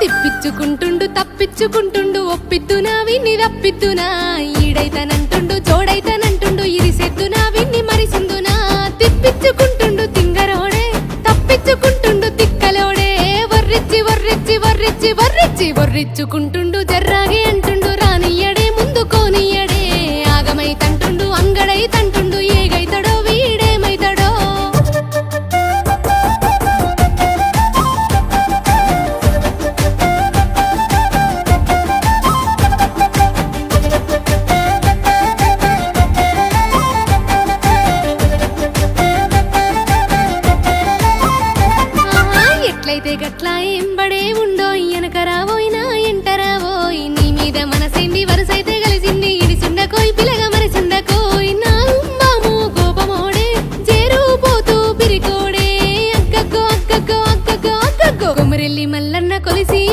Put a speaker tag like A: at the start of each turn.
A: తిప్పించుకుంటుండు తప్పించుకుంటుండు ఒప్పిద్దునా విన్ని రప్పిద్దునా ఈడైతనంటుండు జోడైతనంటుండు ఇరిసెద్దునా విన్ని మరిసిందునా? తిప్పించుకుంటుండు తింగరోడే తప్పించుకుంటుండు తిక్కలోడే. వర్రిచ్చి వర్రిచ్చి వర్రిచ్చి వర్రిచ్చి వర్రిచ్చుకుంటుండు జర్రాగే అంటుండు రానియ్యడే. అయితే గట్లా ఎంబడే ఉండో వెనకరావోయినా ఎంటరావోయ్ నీ మీద మనసైంది? వరసైతే కలిసింది ఇడిసుండకోయ్ పిలగ మరిసుండకోయ్ నా ఉమ్మాము కోపమోడే చేరు పోతూ పిరికోడే. అక్కక్కో అక్కక్కో అక్కక్కో అక్కక్కో కొమరెల్లి మల్లన్న కొలిసి